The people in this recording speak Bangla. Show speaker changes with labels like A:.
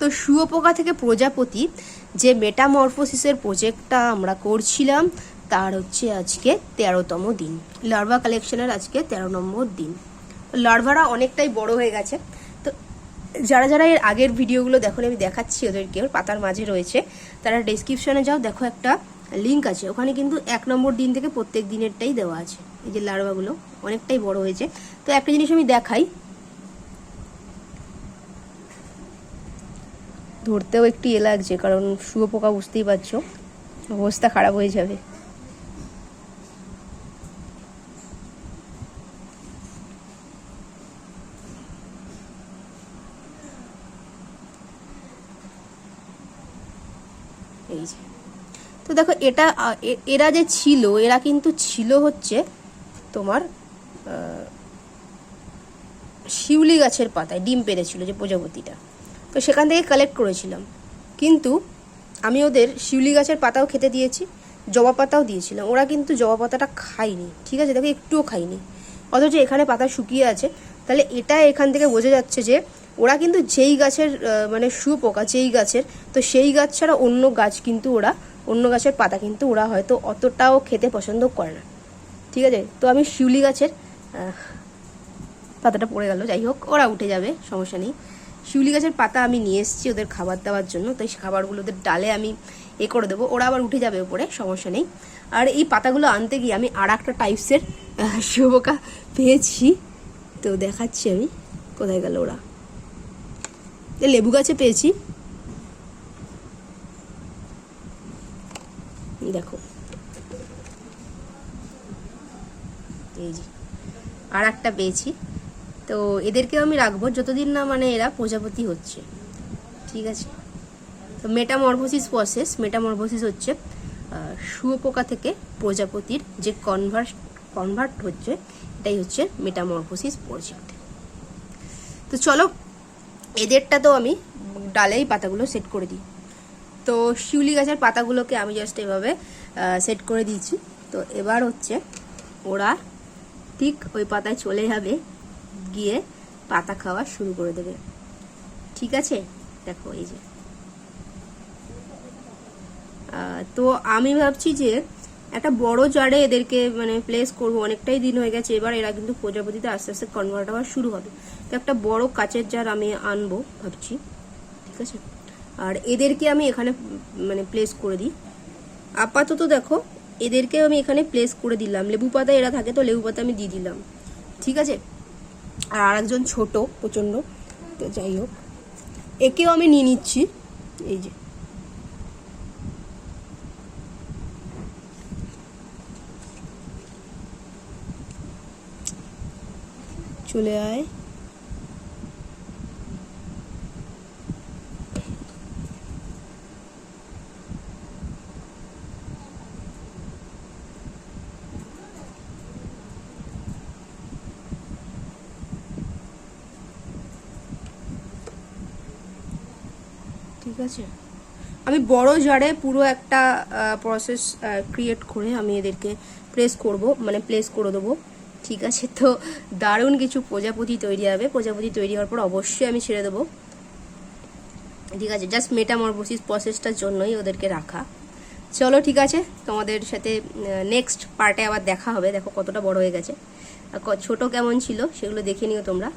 A: তো শুয়োপোকা থেকে প্রজাপতি, যে মেটামরফোসিসের প্রজেক্টটা আমরা করছিলাম, তার হচ্ছে আজকে তেরোতম দিন। লার্ভা কালেকশনের আজকে তেরো নম্বর দিন। লার্ভারা অনেকটাই বড় হয়ে গেছে। তো যারা যারা এর আগের ভিডিওগুলো দেখো, আমি দেখাচ্ছি ওদেরকে পাতার মাঝে রয়েছে, তারা ডেসক্রিপশনে যাও, দেখো একটা লিঙ্ক আছে। ওখানে কিন্তু এক নম্বর দিন থেকে প্রত্যেক দিনেরটাই দেওয়া আছে। এই যে লার্ভাগুলো অনেকটাই বড় হয়েছে। তো একটা জিনিস আমি দেখাই ধরতেও একটু এ লাগছে, কারণ শুয়োপোকা বুঝতেই পারছ। অবস্থা খারাপ হয়ে যাবে। এই যে। তো দেখো, এটা এরা যে ছিল, এরা কিন্তু ছিল হচ্ছে তোমার শিউলি গাছের পাতায়, ডিম পেড়েছিল যে প্রজাপতিটা। তো সেখান থেকে কালেক্ট করেছিলাম। কিন্তু আমি ওদের শিউলি গাছের পাতাও খেতে দিয়েছি, জবা পাতাও দিয়েছিলাম। ওরা কিন্তু জবা পাতাটা খায়নি, ঠিক আছে? দেখো, একটুও খায়নি। অথচ এখানে পাতা শুকিয়ে আছে। তাহলে এটা এখান থেকে বোঝা যাচ্ছে যে ওরা কিন্তু যেই গাছের মানে শুয়োপোকা, যেই গাছের, তো সেই গাছ ছাড়া অন্য গাছ কিন্তু ওরা, অন্য গাছের পাতা কিন্তু ওরা হয়তো অতটাও খেতে পছন্দ করে না। ঠিক আছে? তো আমি শিউলি গাছের পাতাটা পড়ে গেল। যাই হোক, ওরা উঠে যাবে, সমস্যা নেই। শিউলি গাছের পাতা আমি নিয়ে এসেছি ওদের খাবার দেওয়ার জন্য, তো এই খাবারগুলো ওদের ডালে আমি এ করে দেবো। ওরা আবার উঠে যাবে ওপরে সমস্যা নেই। আর এই পাতাগুলো আনতে গিয়ে আমি আর একটা টাইপসের শুভকা পেয়েছি। তো দেখাচ্ছি আমি কোথায় গেল ওরা। লেবু গাছে পেয়েছি। দেখো। এই যে আর একটা পেয়েছি। তো এদেরকেও আমি রাখব যতদিন না মানে এরা প্রজাপতি হচ্ছে। ঠিক আছে? তো মেটামরভোসিস প্রসেস মেটামরভোসিস হচ্ছে শুয়োপোকা থেকে প্রজাপতির যে কনভার্ট কনভার্ট হচ্ছে, এটাই হচ্ছে মেটামরভোসিস প্রজেক্ট তো চলো এদেরটা তো আমি ডালেই পাতাগুলো সেট করে দিই। তো শিউলি গাছের পাতাগুলোকে আমি জাস্ট এভাবে সেট করে দিয়েছি তো এবার হচ্ছে ওরা ঠিক ওই পাতায় চলে যাবে। গিয়ে পাতা খাওয়া শুরু করে দেবে। ঠিক আছে? দেখো, এই যে। তো আমি ভাবছি যে একটা বড় জারে এদেরকে মানে প্লেস করব। অনেকটাই দিন হয়ে গেছে। এবার এরা কিন্তু প্রজাপতিতে আস্তে আস্তে কনভার্ট হওয়া শুরু হবে। তো একটা বড় কাচের জার আমি আনব ভাবছি। ঠিক আছে? আর এদেরকে আমি এখানে মানে প্লেস করে দিই। আপাতত দেখো এদেরকে আমি এখানে প্লেস করে দিলাম। লেবু পাতা এরা থাকে তো, লেবু পাতা আমি দিয়ে দিলাম। ঠিক আছে? আর আরেকজন ছোট, প্রচণ্ড। তো যাই হোক। একেও আমি নিয়ে নিচ্ছি। এই যে। চলে আয়। ঠিক আছে? আমি বড় জারে পুরো একটা প্রসেস ক্রিয়েট করে আমি এদেরকে প্রেস করব মানে প্লেস করে দেবো। ঠিক আছে? তো দারুণ কিছু প্রজাপতি তৈরি হবে। প্রজাপতি তৈরি হওয়ার পর অবশ্যই আমি ছেড়ে দেবো। ঠিক আছে? জাস্ট মেটামরফোসিস প্রসেসটার জন্যই ওদেরকে রাখা। চলো, ঠিক আছে? তোমাদের সাথে নেক্সট পার্টে আবার দেখা হবে। দেখো কতটা বড় হয়ে গেছে। ছোট কেমন ছিল সেগুলো দেখে নিও তোমরা।